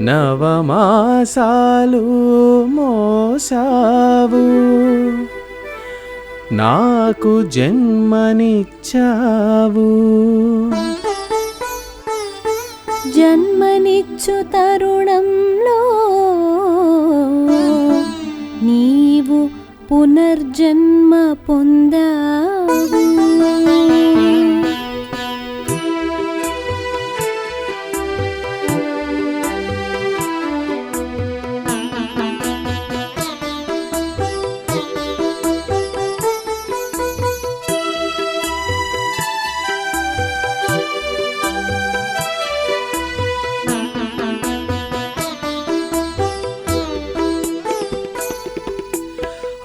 నవమాసాలు మోసావు. నాకు జన్మనిచ్చావు. జన్మనిచ్చు తరుణం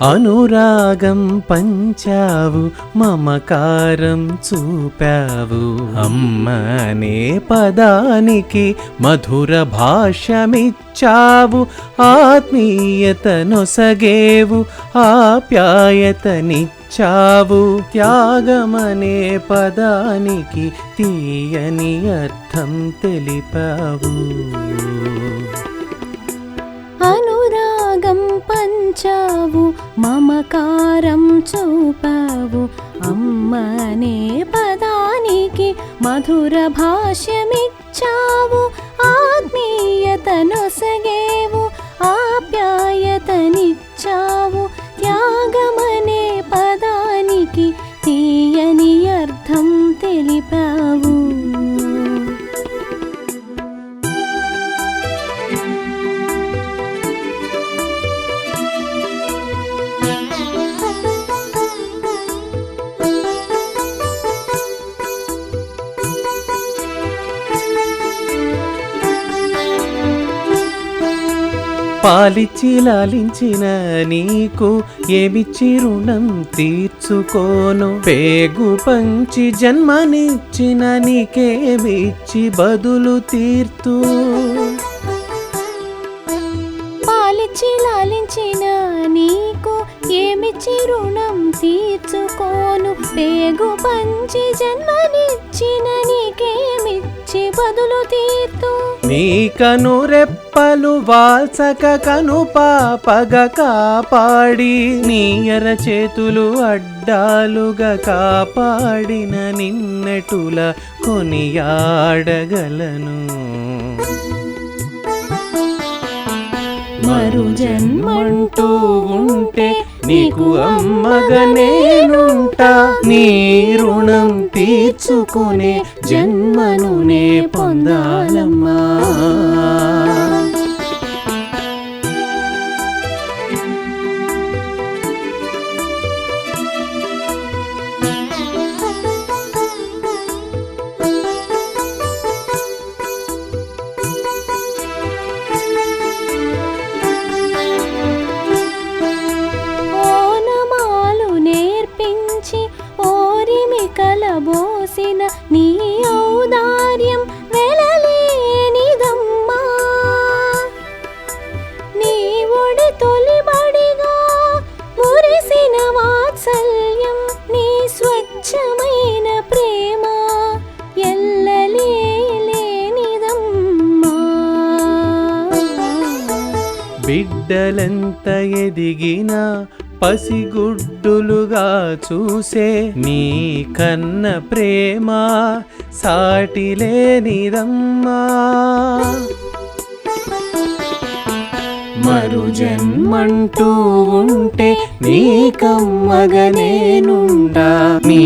అనురాగం పంచావు మమకారం చూపావు. అమ్మనే పదానికి మధుర భాష్యమిచ్చావు ఆత్మీయతనొసగేవు ఆప్యాయతనిచ్చావు. త్యాగమనే పదానికి తీయని అర్థం తెలిపావు. పంచావు మమకారం చూపావు. అమ్మనే పదానికి మధుర భాష్యమిచ్చావు. ఆత్మీయతనొసగేవు ఆప్యాయతనిచ్చావు. త్యాగమనే పదానికి తీయని అర్థం తెలిపావు. పాలిచ్చి లాలించిన నీకు ఏమిచ్చి రుణం తీర్చుకోను? పేగు పంచి జన్మనిచ్చిన నీకేమిచ్చి బదులు తీర్తు? పాలిచ్చి లాలించిన నీకు ఏమిచ్చి రుణం తీర్చుకోను? పేగు పంచి జన్మనిచ్చిన నీకేమిచ్చి బదులు తీర్తు. నీ కను రెప్పలు వాల్సక కను పాపగ కాపాడి నీ ఎర చేతులు అడ్డాలుగా కాపాడిన నిన్నెటుల కొనియాడగలను. మరు జన్మంటూ ఉంటే నీకు అమ్మగా నేనుంటా నీ రుణం తీర్చుకునే జన్మను నే పొందాలమ్మా. కలబోసిన నీ బిడ్డలెంత ఎదిగినా పసిగుడ్డులుగా చూసే నీ కన్న ప్రేమ సాటిలేనిదమ్మా. మరు జన్మంటూ ఉంటే నీకమ్మగనేనుండా నీ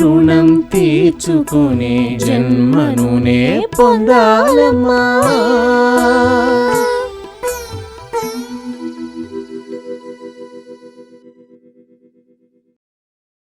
రుణం తీర్చుకునే జన్మనునే పొందాలమ్మా.